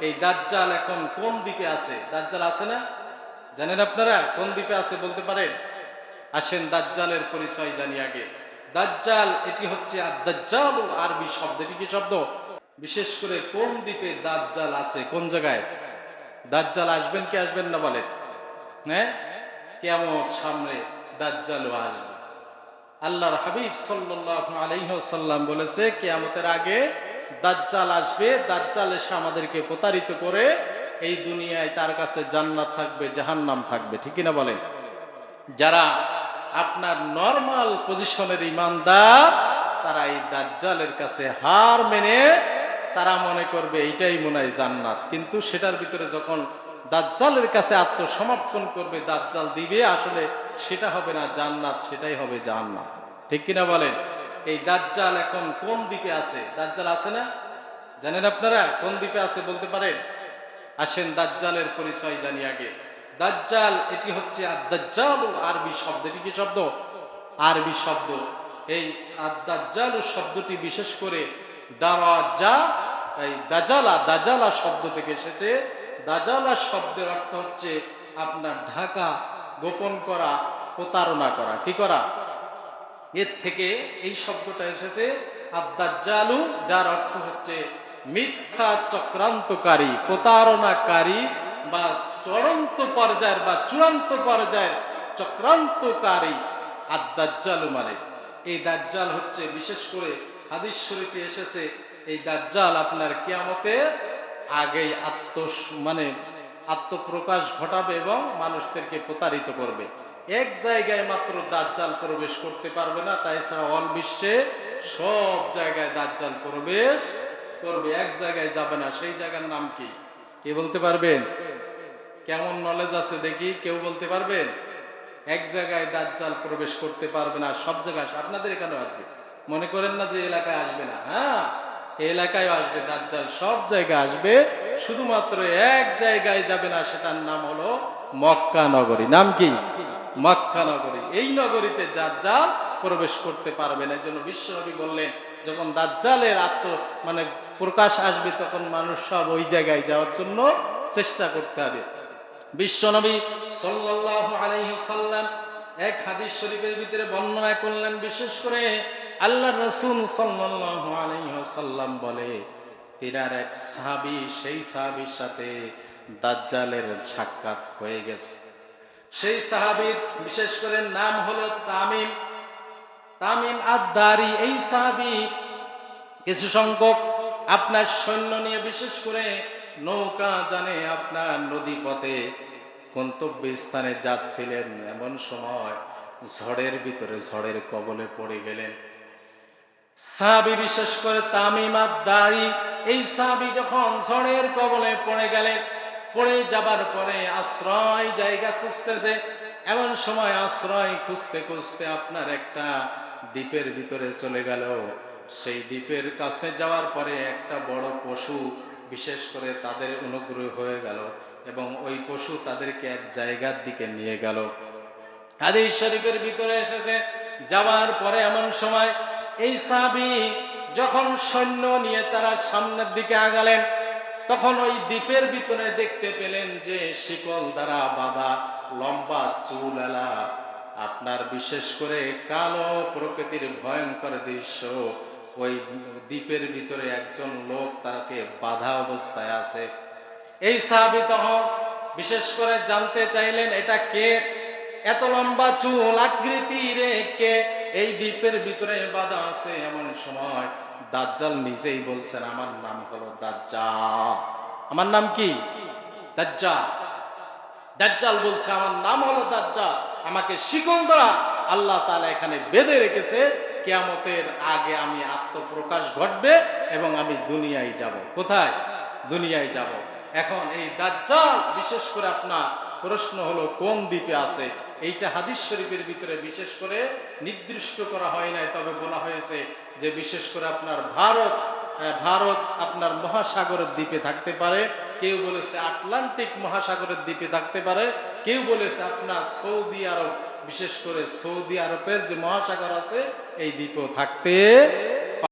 এই দাজ্জাল এখন কোন দ্বীপে আছে? দাজ্জাল আছে না? জানেন আপনারা? কোন দ্বীপে আছে বলতে পারেন? আসেন দাজ্জালের পরিচয় জানি আগে। দাজ্জাল, এটি হচ্ছে আর দাজ্জাল আরবি শব্দ। এটি কি শব্দ? বিশেষ করে কোন দ্বীপে দাজ্জাল আছে? কোন জায়গায়? দাজ্জাল আসবেন কি আসবেন না বলেন? হ্যাঁ? কেমন সামনে দাজ্জালও আসবে। আল্লাহর হাবিব সাল্লাল্লাহু আলাইহি ওয়াসাল্লাম বলেছে, কিয়ামতের আগে দাজ্জাল আসবে, দাজ্জাল এসে আমাদেরকে প্রতারিত করে এই দুনিয়ায় তার কাছে জান্নাত থাকবে, জাহান্নাম থাকবে, ঠিক না বলেন? যারা আপনার নর্মাল পজিশনের ইমানদার, তারা এই দাজ্জালের কাছে হার মেনে তারা মনে করবে এইটাই মনে হয় জান্নাত। কিন্তু সেটার ভিতরে যখন দাজ্জালের কাছে আত্মসমর্পণ করবে, দাজ্জাল দিবে, আসলে সেটা হবে না জান্নাত, সেটাই হবে জান্নাত ঠিক কিনা বলেন? এই দাজ্জাল এখন কোন দ্বীপে আছে? দাজ্জাল আছে না? জানেন আপনারা? কোন দ্বীপে আছে বলতে পারেন? আসেন দাজ্জালের পরিচয় জানি আগে। দাজ্জাল, এটি হচ্ছে আদাজ্জাল আরবি শব্দ। এটি কি শব্দ? আরবি শব্দ। এই আদাজ্জাল শব্দটি বিশেষ করে দারাজা, এই দাজালা দাজালা শব্দ থেকে এসেছে। দাজালা শব্দের অর্থ হচ্ছে আপনার ঢাকা গোপন করা, প্রতারণা করা। কি করা? এর থেকে এই শব্দটা এসেছে আদাজ্জালু যার অর্থ হচ্ছে মিথ্যা চক্রান্তকারী, প্রতারণাকারী বা চূড়ান্ত পর্যায়ের বা চূড়ান্ত পর্যায়ের চক্রান্তকারী আদাজ্জালু মানে এই দাজ্জাল হচ্ছে, বিশেষ করে হাদিস শরীফে এসেছে, এই দাজ্জাল আপনার কিয়ামতের আগেই আত্ম মানে আত্মপ্রকাশ ঘটাবে এবং মানুষদেরকে প্রতারিত করবে। এক জায়গায় মাত্র দাজ্জাল প্রবেশ করতে পারবে না তাই ছাড়া অল বিশ্বে সব জায়গায় দাজ্জাল প্রবেশ করবে, এক জায়গায় যাবে না। সেই জায়গার নাম কি? কে বলতে পারবেন? কেমন নলেজ আছে দেখি, কেউ বলতে পারবেন? এক জায়গায় দাজ্জাল প্রবেশ করতে পারবে না, সব জায়গায় আপনাদের এখানে আসবে। মনে করেন না যে এলাকায় আসবে না হ্যাঁ? এলাকায় আসবে দাজ্জাল, সব জায়গায় আসবে, শুধুমাত্র এক জায়গায় যাবে না, সেটার নাম হলো মক্কা নগরী। নাম কি? মক্কা নগরী। এই নগরীতে দাজ্জাল প্রবেশ করতে পারবে না। এই জন্য বিশ্বনবী বললেন, যখন দাজ্জালের আত্ম মানে প্রকাশ আসবে, তখন মানুষ সব ওই জায়গায় যাওয়ার জন্য চেষ্টা করতে হবে। বিশ্বনবী সাল্লাল্লাহু আলাইহি সাল্লাম এক হাদিস শরীফের ভিতরে বর্ণনা করলেন, বিশেষ করে আল্লাহ রসুল সাল্লাল্লাহু আলাইহি সাল্লাম বলে তিনার এক সাহাবী, সেই সাহাবীর সাথে দাজ্জালের সাক্ষাৎ হয়ে গেছে। সেই সাহাবীর বিশেষ করে নাম হলো তামিম। তামিম আদারি এই সাহাবি কিছু সংখ্যক আপনার সৈন্য নিয়ে বিশেষ করে নৌকা জানে আপনার নদী পথে গন্তব্য স্থানে যাচ্ছিলেন। এমন সময় ঝড়ের ভিতরে ঝড়ের কবলে পড়ে গেলেন। সাহাবি বিশেষ করে তামিমাত দাড়ি এই সাহাবি যখন ঝড়ের কবলে পড়ে গেলেন পড়ে যাবার পরে আশ্রয় জায়গা খুঁজতেছে, এমন সময় আশ্রয় খুঁজতে খুঁজতে আপনার একটা দ্বীপের ভিতরে চলে গেল। সেই দ্বীপের কাছে যাওয়ার পরে একটা বড় পশু বিশেষ করে তাদের অনুগ্রহ হয়ে গেল এবং ওই পশু তাদেরকে এক জায়গার দিকে নিয়ে গেল। হাদিস শরীফের ভিতরে এসেছে, যাওয়ার পরে এমন সময় এই সাবি যখন সৈন্য নিয়ে তারা সামনের দিকে আগালেন তখন ওই দ্বীপের ভিতরে দেখতে পেলেন যে শিকল দ্বারা বাঁধা লম্বা চুল এলা আপনার বিশেষ করে কালো প্রকৃতির ভয়ঙ্কর দৃশ্য। ওই দ্বীপের ভিতরে একজন লোক তাকে বাধা অবস্থায় আছে। এই সাহাবি তখন বিশেষ করে জানতে চাইলেন, এটা কে? এত লম্বা চুল, আকৃতি রে কে? এই দ্বীপের ভিতরে বাধা আছে এমন সময় দাজ্জাল নিজেই বলছেন, আমার নাম হলো দাজ্জাল। আমার নাম কি? দাজ্জাল। দাজ্জাল বলছে, আমার নাম হলো দাজ্জাল। আমাকে শিকল দ্বারা আল্লাহ তাআলা এখানে বেঁধে রেখেছে। কিয়ামতের আগে আমি আত্মপ্রকাশ ঘটবে এবং আমি দুনিয়ায় যাব। কোথায়? দুনিয়ায় যাব। এখন এই দাজ্জাল, বিশেষ করে আপনার প্রশ্ন হলো, কোন দ্বীপে আছে? এইটা হাদিস শরীফের ভিতরে বিশেষ করে নির্দিষ্ট করা হয় নাই, তবে বলা হয়েছে যে বিশেষ করে আপনার ভারত ভারত আপনার মহাসাগরের দ্বীপে থাকতে পারে, কেউ বলেছে আটলান্টিক মহাসাগরের দ্বীপে থাকতে পারে, কেউ বলেছে আপনার সৌদি আরব, বিশেষ করে সৌদি আরবের যে মহাসাগর আছে, এই দ্বীপেও থাকতে